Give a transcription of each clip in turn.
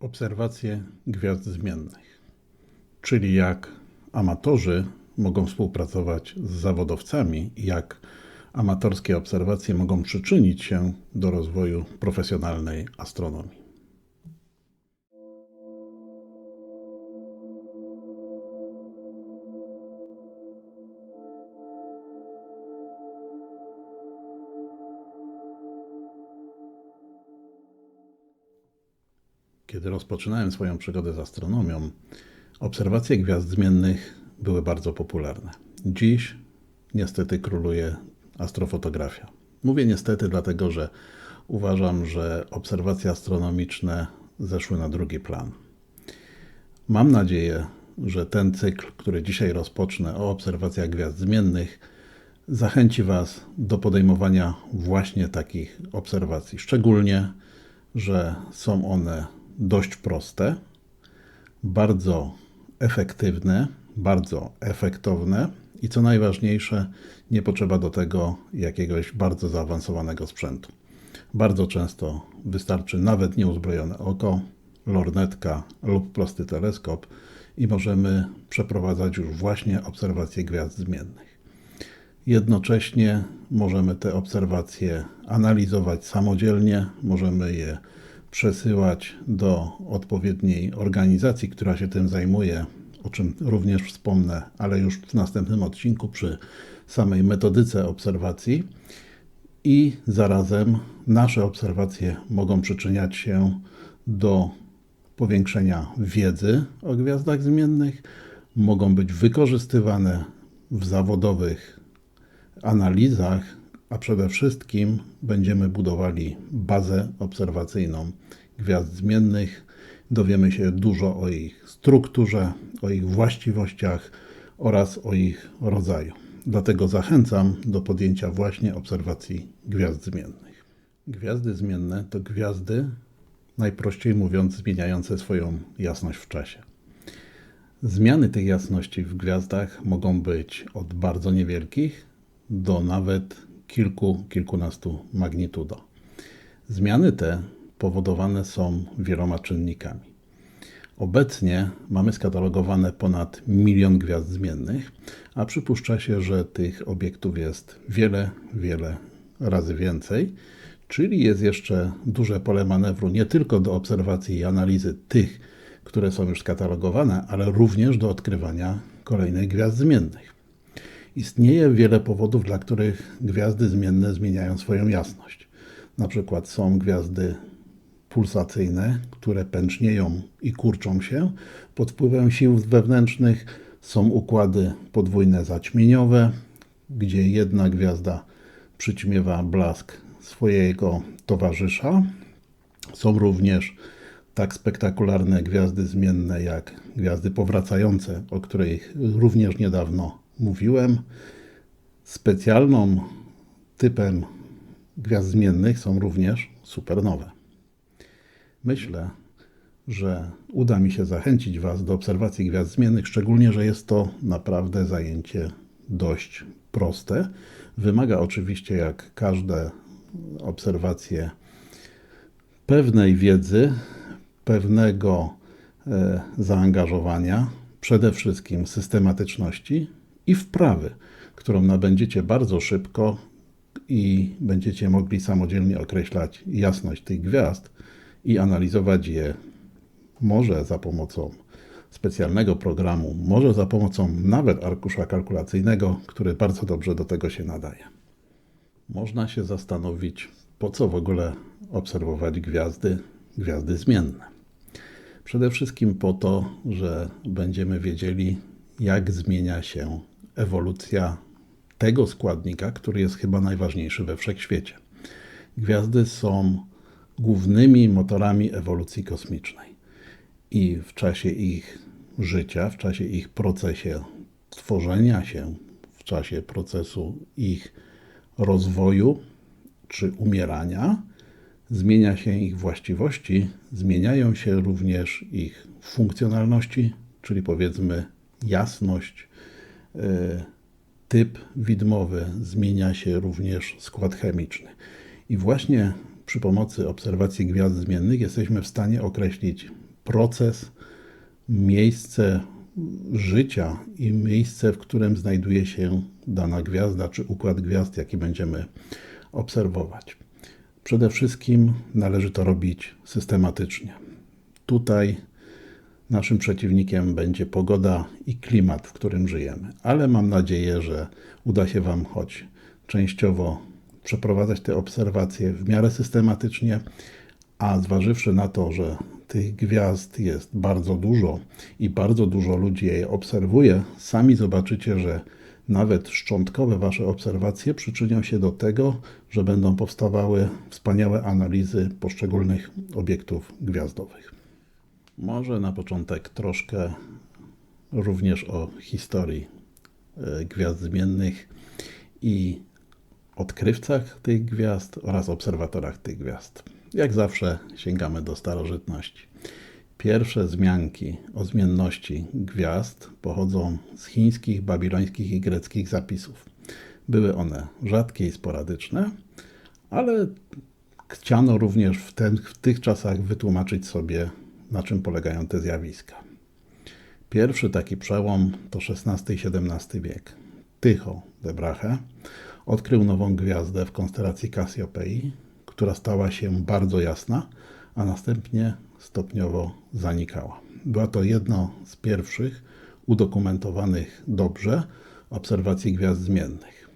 Obserwacje gwiazd zmiennych, czyli jak amatorzy mogą współpracować z zawodowcami, jak amatorskie obserwacje mogą przyczynić się do rozwoju profesjonalnej astronomii. Rozpoczynałem swoją przygodę z astronomią, obserwacje gwiazd zmiennych były bardzo popularne. Dziś niestety króluje astrofotografia. Mówię niestety, dlatego że uważam, że obserwacje astronomiczne zeszły na drugi plan. Mam nadzieję, że ten cykl, który dzisiaj rozpocznę o obserwacjach gwiazd zmiennych, zachęci Was do podejmowania właśnie takich obserwacji. Szczególnie, że są one dość proste, bardzo efektywne, bardzo efektowne i co najważniejsze, nie potrzeba do tego jakiegoś bardzo zaawansowanego sprzętu. Bardzo często wystarczy nawet nieuzbrojone oko, lornetka lub prosty teleskop i możemy przeprowadzać już właśnie obserwacje gwiazd zmiennych. Jednocześnie możemy te obserwacje analizować samodzielnie, możemy je przesyłać do odpowiedniej organizacji, która się tym zajmuje, o czym również wspomnę, ale już w następnym odcinku przy samej metodyce obserwacji. I zarazem nasze obserwacje mogą przyczyniać się do powiększenia wiedzy o gwiazdach zmiennych, mogą być wykorzystywane w zawodowych analizach a przede wszystkim będziemy budowali bazę obserwacyjną gwiazd zmiennych. Dowiemy się dużo o ich strukturze, o ich właściwościach oraz o ich rodzaju. Dlatego zachęcam do podjęcia właśnie obserwacji gwiazd zmiennych. Gwiazdy zmienne to gwiazdy, najprościej mówiąc, zmieniające swoją jasność w czasie. Zmiany tej jasności w gwiazdach mogą być od bardzo niewielkich do nawet kilku, kilkunastu magnitudo. Zmiany te powodowane są wieloma czynnikami. Obecnie mamy skatalogowane ponad milion gwiazd zmiennych, a przypuszcza się, że tych obiektów jest wiele, wiele razy więcej, czyli jest jeszcze duże pole manewru nie tylko do obserwacji i analizy tych, które są już skatalogowane, ale również do odkrywania kolejnych gwiazd zmiennych. Istnieje wiele powodów, dla których gwiazdy zmienne zmieniają swoją jasność. Na przykład są gwiazdy pulsacyjne, które pęcznieją i kurczą się pod wpływem sił wewnętrznych. Są układy podwójne zaćmieniowe, gdzie jedna gwiazda przyćmiewa blask swojego towarzysza. Są również tak spektakularne gwiazdy zmienne jak gwiazdy powracające, o których również niedawno mówiłem, specjalną typem gwiazd zmiennych są również supernowe. Myślę, że uda mi się zachęcić Was do obserwacji gwiazd zmiennych, szczególnie, że jest to naprawdę zajęcie dość proste. Wymaga oczywiście, jak każde obserwacje, pewnej wiedzy, pewnego e, zaangażowania, przede wszystkim systematyczności i wprawy, którą nabędziecie bardzo szybko i będziecie mogli samodzielnie określać jasność tych gwiazd i analizować je może za pomocą specjalnego programu, może za pomocą nawet arkusza kalkulacyjnego, który bardzo dobrze do tego się nadaje. Można się zastanowić, po co w ogóle obserwować gwiazdy, gwiazdy zmienne. Przede wszystkim po to, że będziemy wiedzieli, jak zmienia się ewolucja tego składnika, który jest chyba najważniejszy we wszechświecie. Gwiazdy są głównymi motorami ewolucji kosmicznej i w czasie ich życia, w czasie ich procesie tworzenia się, w czasie procesu ich rozwoju czy umierania, zmienia się ich właściwości, zmieniają się również ich funkcjonalności, czyli powiedzmy jasność, typ widmowy, zmienia się również skład chemiczny. I właśnie przy pomocy obserwacji gwiazd zmiennych jesteśmy w stanie określić proces, miejsce życia i miejsce, w którym znajduje się dana gwiazda czy układ gwiazd, jaki będziemy obserwować. Przede wszystkim należy to robić systematycznie. Tutaj naszym przeciwnikiem będzie pogoda i klimat, w którym żyjemy, ale mam nadzieję, że uda się Wam choć częściowo przeprowadzać te obserwacje w miarę systematycznie, a zważywszy na to, że tych gwiazd jest bardzo dużo i bardzo dużo ludzi je obserwuje, sami zobaczycie, że nawet szczątkowe Wasze obserwacje przyczynią się do tego, że będą powstawały wspaniałe analizy poszczególnych obiektów gwiazdowych. Może na początek troszkę również o historii e, gwiazd zmiennych i odkrywcach tych gwiazd oraz obserwatorach tych gwiazd. Jak zawsze sięgamy do starożytności. Pierwsze wzmianki o zmienności gwiazd pochodzą z chińskich, babilońskich i greckich zapisów. Były one rzadkie i sporadyczne, ale chciano również w, ten, w tych czasach wytłumaczyć sobie, na czym polegają te zjawiska. Pierwszy taki przełom to XVI i XVII wiek. Tycho de Brahe odkrył nową gwiazdę w konstelacji Cassiopeii, która stała się bardzo jasna, a następnie stopniowo zanikała. Była to jedno z pierwszych udokumentowanych dobrze obserwacji gwiazd zmiennych.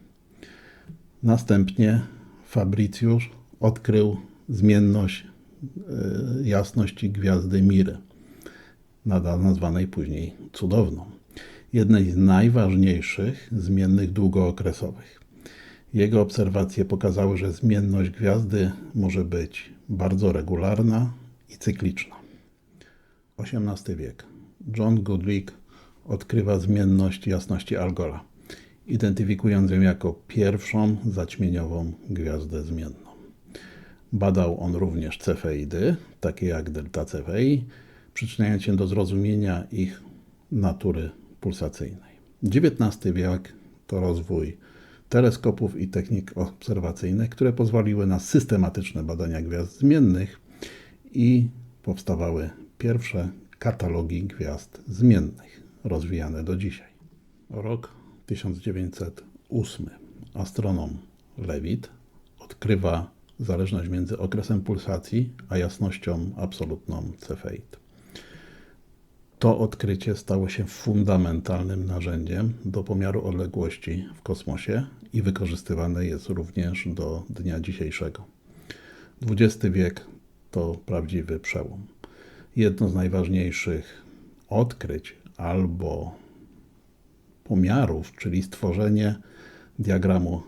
Następnie Fabricjusz odkrył zmienność jasności gwiazdy Miry, nazwanej później cudowną, jednej z najważniejszych zmiennych długookresowych. Jego obserwacje pokazały, że zmienność gwiazdy może być bardzo regularna i cykliczna. XVIII wiek. John Goodricke odkrywa zmienność jasności Algola, identyfikując ją jako pierwszą zaćmieniową gwiazdę zmienną. Badał on również cefeidy, takie jak delta Cephei, przyczyniając się do zrozumienia ich natury pulsacyjnej. XIX wiek to rozwój teleskopów i technik obserwacyjnych, które pozwoliły na systematyczne badania gwiazd zmiennych i powstawały pierwsze katalogi gwiazd zmiennych, rozwijane do dzisiaj. Rok 1908. Astronom Lewitt odkrywa zależność między okresem pulsacji a jasnością absolutną Cefeit. To odkrycie stało się fundamentalnym narzędziem do pomiaru odległości w kosmosie i wykorzystywane jest również do dnia dzisiejszego. XX wiek to prawdziwy przełom. Jedno z najważniejszych odkryć albo pomiarów, czyli stworzenie diagramu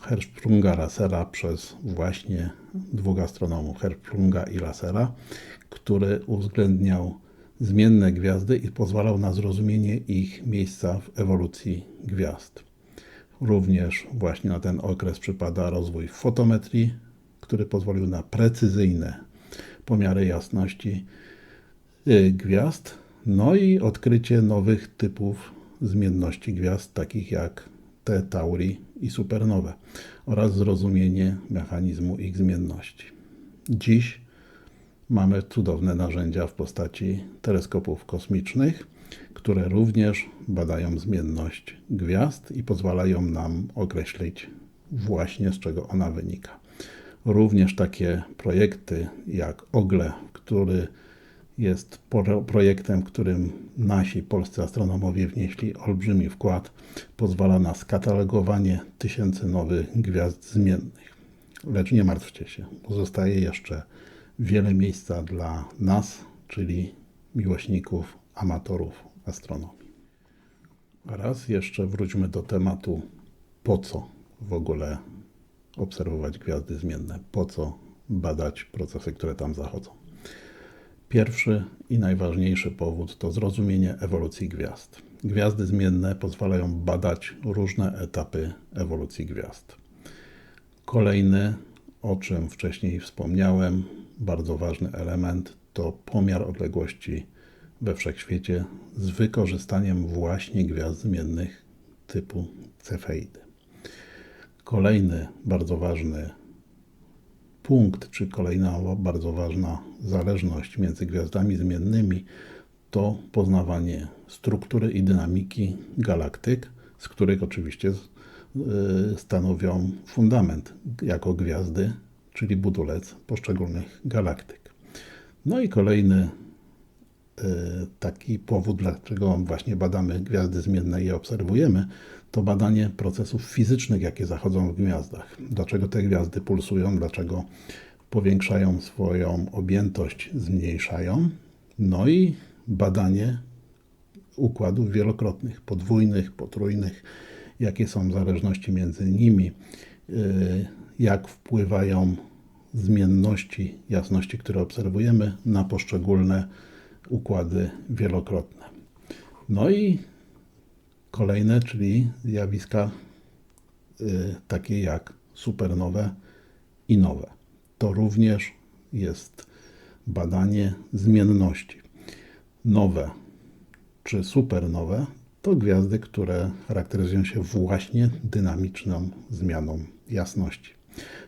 Hertzsprunga-Lasera przez właśnie dwóch astronomów, Hertzsprunga i Lasera, który uwzględniał zmienne gwiazdy i pozwalał na zrozumienie ich miejsca w ewolucji gwiazd. Również właśnie na ten okres przypada rozwój fotometrii, który pozwolił na precyzyjne pomiary jasności y, gwiazd, no i odkrycie nowych typów zmienności gwiazd, takich jak T Tauri i supernowe oraz zrozumienie mechanizmu ich zmienności. Dziś mamy cudowne narzędzia w postaci teleskopów kosmicznych, które również badają zmienność gwiazd i pozwalają nam określić właśnie z czego ona wynika. Również takie projekty jak OGLE, który jest projektem, którym nasi polscy astronomowie wnieśli olbrzymi wkład, pozwala na skatalogowanie tysięcy nowych gwiazd zmiennych. Lecz nie martwcie się, pozostaje jeszcze wiele miejsca dla nas, czyli miłośników, amatorów astronomii. Raz jeszcze wróćmy do tematu, po co w ogóle obserwować gwiazdy zmienne, po co badać procesy, które tam zachodzą. Pierwszy i najważniejszy powód to zrozumienie ewolucji gwiazd. Gwiazdy zmienne pozwalają badać różne etapy ewolucji gwiazd. Kolejny, o czym wcześniej wspomniałem, bardzo ważny element to pomiar odległości we wszechświecie z wykorzystaniem właśnie gwiazd zmiennych typu Cefeidy. Kolejny bardzo ważny punkt, czy kolejna bardzo ważna zależność między gwiazdami zmiennymi to poznawanie struktury i dynamiki galaktyk, z których oczywiście y, stanowią fundament jako gwiazdy, czyli budulec poszczególnych galaktyk. No i kolejny y, taki powód, dlaczego właśnie badamy gwiazdy zmienne i je obserwujemy, to badanie procesów fizycznych, jakie zachodzą w gwiazdach. Dlaczego te gwiazdy pulsują, dlaczego powiększają swoją objętość, zmniejszają. No i badanie układów wielokrotnych, podwójnych, potrójnych, jakie są zależności między nimi, y, jak wpływają zmienności jasności, które obserwujemy, na poszczególne układy wielokrotne. No i kolejne, czyli zjawiska y, takie jak supernowe i nowe. To również jest badanie zmienności. Nowe czy supernowe to gwiazdy, które charakteryzują się właśnie dynamiczną zmianą jasności.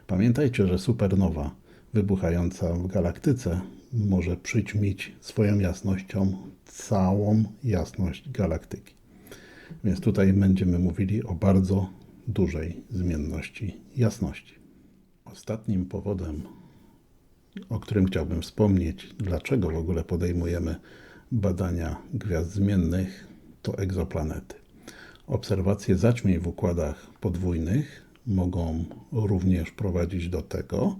Pamiętajcie, że supernowa wybuchająca w galaktyce może przyćmić swoją jasnością całą jasność galaktyki. Więc tutaj będziemy mówili o bardzo dużej zmienności jasności. Ostatnim powodem, o którym chciałbym wspomnieć, dlaczego w ogóle podejmujemy badania gwiazd zmiennych, to egzoplanety. Obserwacje zaćmień w układach podwójnych mogą również prowadzić do tego,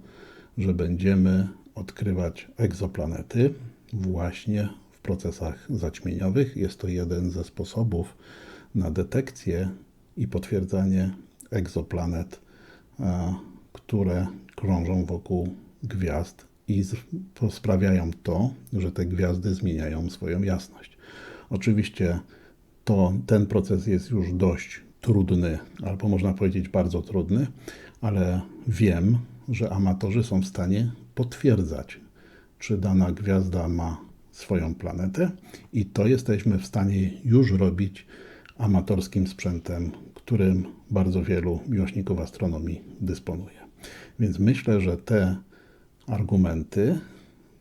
że będziemy odkrywać egzoplanety właśnie w procesach zaćmieniowych. Jest to jeden ze sposobów na detekcję i potwierdzanie egzoplanet, które krążą wokół gwiazd i sprawiają to, że te gwiazdy zmieniają swoją jasność. Oczywiście to, ten proces jest już dość trudny, albo można powiedzieć bardzo trudny, ale wiem, że amatorzy są w stanie potwierdzać, czy dana gwiazda ma swoją planetę, i to jesteśmy w stanie już robić amatorskim sprzętem, którym bardzo wielu miłośników astronomii dysponuje. Więc myślę, że te argumenty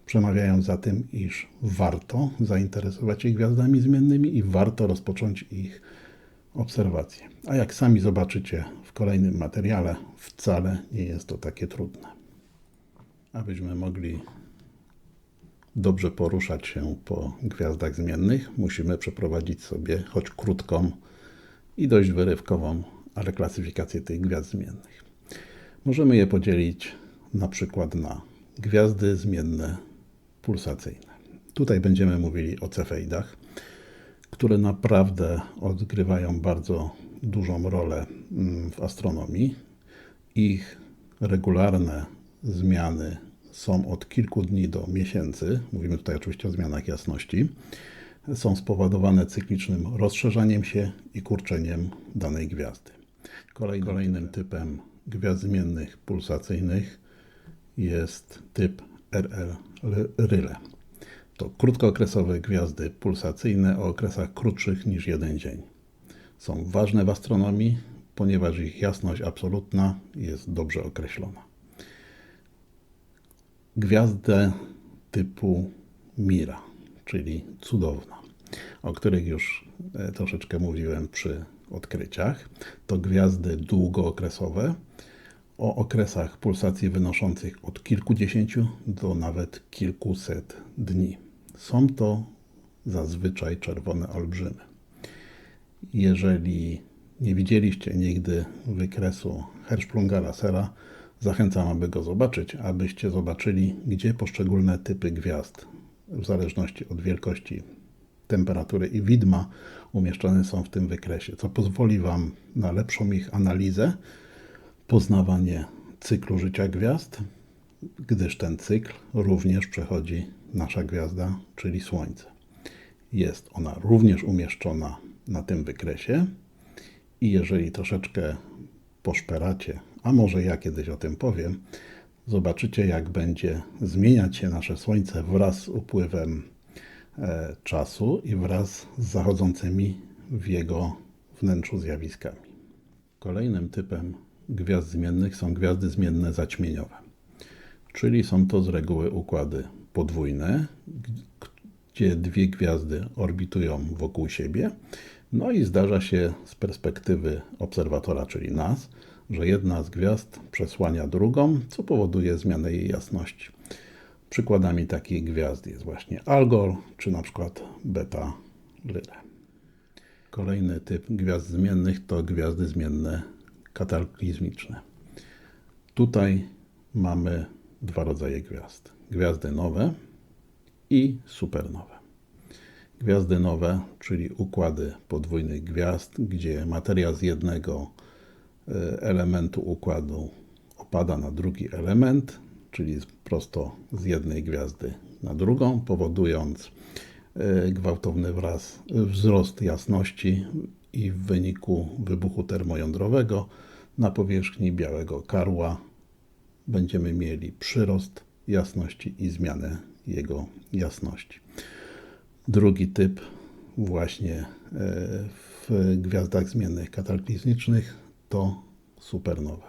przemawiają za tym, iż warto zainteresować się gwiazdami zmiennymi i warto rozpocząć ich obserwacje. A jak sami zobaczycie w kolejnym materiale, wcale nie jest to takie trudne. Abyśmy mogli dobrze poruszać się po gwiazdach zmiennych, musimy przeprowadzić sobie choć krótką i dość wyrywkową, ale klasyfikację tych gwiazd zmiennych. Możemy je podzielić na przykład na gwiazdy zmienne pulsacyjne. Tutaj będziemy mówili o cefeidach, które naprawdę odgrywają bardzo dużą rolę mm, w astronomii. Ich regularne zmiany są od kilku dni do miesięcy. Mówimy tutaj oczywiście o zmianach jasności. Są spowodowane cyklicznym rozszerzaniem się i kurczeniem danej gwiazdy. Kolejnym typem gwiazd zmiennych pulsacyjnych jest typ RL Ryle. To krótkookresowe gwiazdy pulsacyjne o okresach krótszych niż jeden dzień. Są ważne w astronomii, ponieważ ich jasność absolutna jest dobrze określona. Gwiazdę typu Mira, czyli cudowna, o których już e, troszeczkę mówiłem przy odkryciach, to gwiazdy długookresowe, o okresach pulsacji wynoszących od kilkudziesięciu do nawet kilkuset dni. Są to zazwyczaj czerwone olbrzymy. Jeżeli nie widzieliście nigdy wykresu Hertzsprungera Sera, zachęcam, aby go zobaczyć, abyście zobaczyli, gdzie poszczególne typy gwiazd, w zależności od wielkości, temperatury i widma, umieszczone są w tym wykresie, co pozwoli Wam na lepszą ich analizę poznawanie cyklu życia gwiazd, gdyż ten cykl również przechodzi nasza gwiazda, czyli Słońce. Jest ona również umieszczona na tym wykresie i jeżeli troszeczkę poszperacie, a może ja kiedyś o tym powiem, zobaczycie jak będzie zmieniać się nasze Słońce wraz z upływem e, czasu i wraz z zachodzącymi w jego wnętrzu zjawiskami. Kolejnym typem gwiazd zmiennych są gwiazdy zmienne zaćmieniowe. czyli są to z reguły układy podwójne, gdzie dwie gwiazdy orbitują wokół siebie. No i zdarza się z perspektywy obserwatora, czyli nas, że jedna z gwiazd przesłania drugą, co powoduje zmianę jej jasności. Przykładami takich gwiazd jest właśnie Algol, czy na przykład Beta Lyrae. Kolejny typ gwiazd zmiennych to gwiazdy zmienne kataklizmiczne. Tutaj mamy dwa rodzaje gwiazd: gwiazdy nowe i supernowe. Gwiazdy nowe, czyli układy podwójnych gwiazd, gdzie materia z jednego elementu układu opada na drugi element, czyli prosto z jednej gwiazdy na drugą, powodując e, gwałtowny wraz, wzrost jasności i w wyniku wybuchu termojądrowego na powierzchni białego karła będziemy mieli przyrost jasności i zmianę jego jasności. Drugi typ właśnie e, w gwiazdach zmiennych kataklizmicznych to supernowe.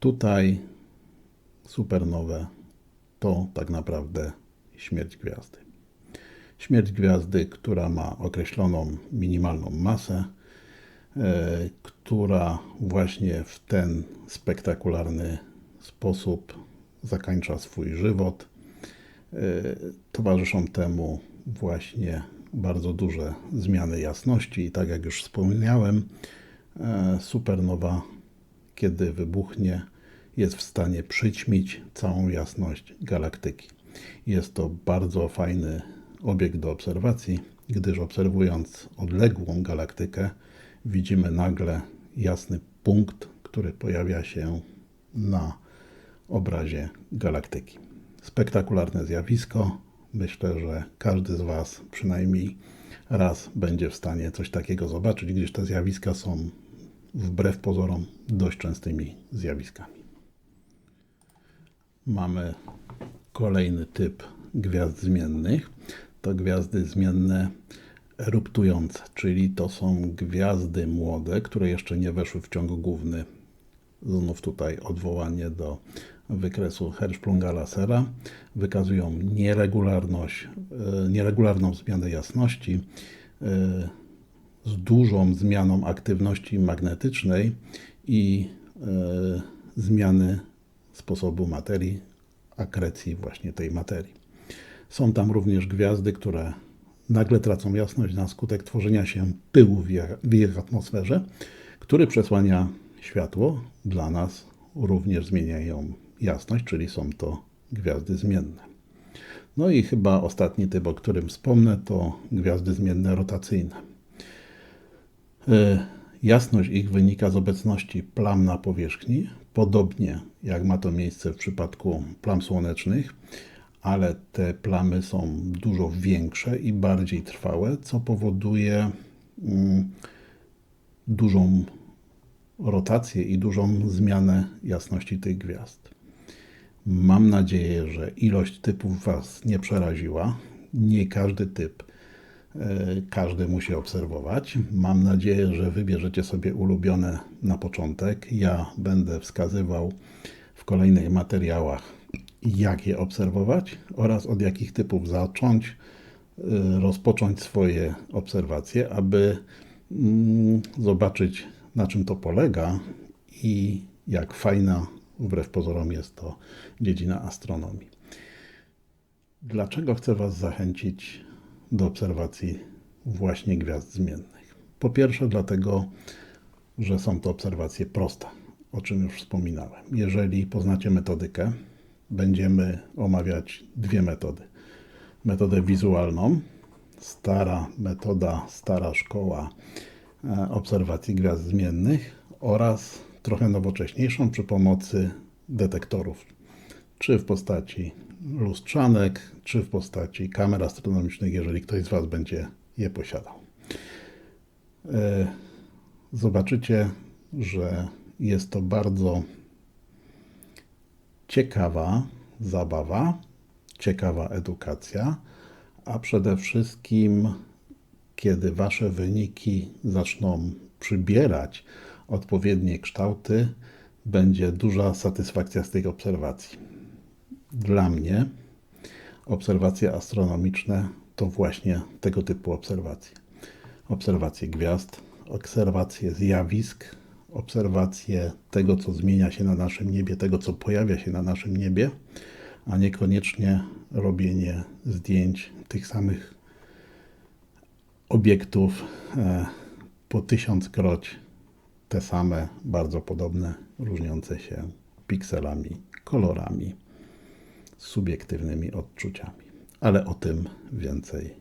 Tutaj supernowe to tak naprawdę śmierć gwiazdy. Śmierć gwiazdy, która ma określoną minimalną masę, e, która właśnie w ten spektakularny sposób zakończa swój żywot. E, Towarzyszą temu właśnie bardzo duże zmiany jasności i tak jak już wspomniałem, supernowa, kiedy wybuchnie, jest w stanie przyćmić całą jasność galaktyki. Jest to bardzo fajny obiekt do obserwacji, gdyż obserwując odległą galaktykę, widzimy nagle jasny punkt, który pojawia się na obrazie galaktyki. Spektakularne zjawisko. Myślę, że każdy z Was przynajmniej raz będzie w stanie coś takiego zobaczyć, gdyż te zjawiska są wbrew pozorom dość częstymi zjawiskami. Mamy kolejny typ gwiazd zmiennych. To gwiazdy zmienne eruptujące, czyli to są gwiazdy młode, które jeszcze nie weszły w ciąg główny. Znów tutaj odwołanie do wykresu Hertzsprunga-Lasera. Wykazują nieregularność, e, nieregularną zmianę jasności e, z dużą zmianą aktywności magnetycznej i e, zmiany sposobu materii, akrecji właśnie tej materii. Są tam również gwiazdy, które nagle tracą jasność na skutek tworzenia się pyłu w ich- atmosferze, który przesłania światło. Dla nas również zmieniają jasność, czyli są to gwiazdy zmienne. No i chyba ostatni typ, o którym wspomnę, to gwiazdy zmienne rotacyjne. E, Jasność ich wynika z obecności plam na powierzchni, podobnie jak ma to miejsce w przypadku plam słonecznych, ale te plamy są dużo większe i bardziej trwałe, co powoduje mm, dużą rotację i dużą zmianę jasności tych gwiazd. Mam nadzieję, że ilość typów Was nie przeraziła. Nie każdy typ każdy musi obserwować. Mam nadzieję, że wybierzecie sobie ulubione na początek. Ja będę wskazywał w kolejnych materiałach, jak je obserwować oraz od jakich typów zacząć, e, rozpocząć swoje obserwacje, aby mm, zobaczyć, na czym to polega i jak fajna, wbrew pozorom, jest to dziedzina astronomii. Dlaczego chcę Was zachęcić do obserwacji właśnie gwiazd zmiennych? Po pierwsze, dlatego, że są to obserwacje proste, o czym już wspominałem. Jeżeli poznacie metodykę, będziemy omawiać dwie metody. Metodę wizualną, stara metoda, stara szkoła e, obserwacji gwiazd zmiennych oraz trochę nowocześniejszą przy pomocy detektorów, czy w postaci lustrzanek, czy w postaci kamer astronomicznych, jeżeli ktoś z Was będzie je posiadał. E, Zobaczycie, że jest to bardzo ciekawa zabawa, ciekawa edukacja, a przede wszystkim, kiedy Wasze wyniki zaczną przybierać odpowiednie kształty, będzie duża satysfakcja z tych obserwacji. Dla mnie obserwacje astronomiczne to właśnie tego typu obserwacje. Obserwacje gwiazd, obserwacje zjawisk, obserwacje tego, co zmienia się na naszym niebie, tego, co pojawia się na naszym niebie, a niekoniecznie robienie zdjęć tych samych obiektów e, po tysiąckroć te same, bardzo podobne, różniące się pikselami, kolorami, subiektywnymi odczuciami. Ale o tym więcej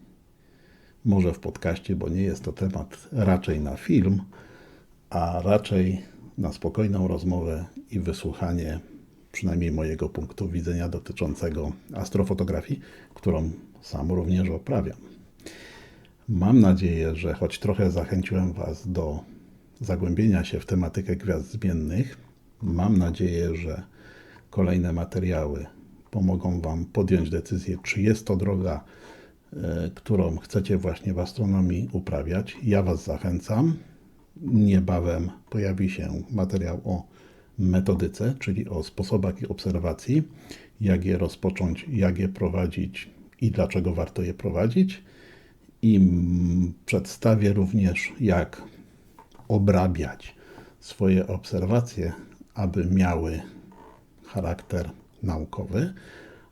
może w podcaście, bo nie jest to temat raczej na film, a raczej na spokojną rozmowę i wysłuchanie przynajmniej mojego punktu widzenia dotyczącego astrofotografii, którą sam również oprawiam. Mam nadzieję, że choć trochę zachęciłem Was do zagłębienia się w tematykę gwiazd zmiennych, mam nadzieję, że kolejne materiały pomogą Wam podjąć decyzję, czy jest to droga, e, którą chcecie właśnie w astronomii uprawiać. Ja Was zachęcam. Niebawem pojawi się materiał o metodyce, czyli o sposobach ich obserwacji, jak je rozpocząć, jak je prowadzić i dlaczego warto je prowadzić. I przedstawię również, jak obrabiać swoje obserwacje, aby miały charakter naukowy,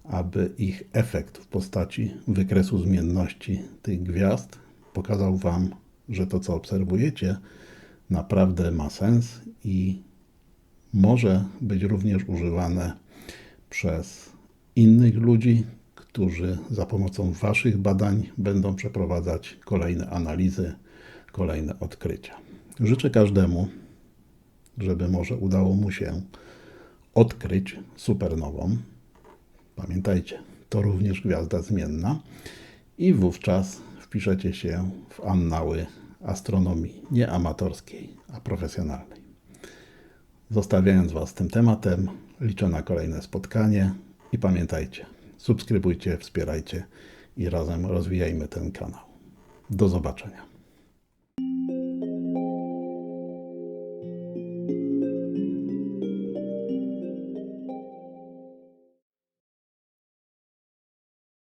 aby ich efekt w postaci wykresu zmienności tych gwiazd pokazał Wam, że to, co obserwujecie, naprawdę ma sens i może być również używane przez innych ludzi, którzy za pomocą Waszych badań będą przeprowadzać kolejne analizy, kolejne odkrycia. Życzę każdemu, żeby może udało mu się odkryć supernową. Pamiętajcie, to również gwiazda zmienna i wówczas wpiszecie się w annały astronomii nie amatorskiej, a profesjonalnej. Zostawiając Was tym tematem, liczę na kolejne spotkanie i pamiętajcie, subskrybujcie, wspierajcie i razem rozwijajmy ten kanał. Do zobaczenia.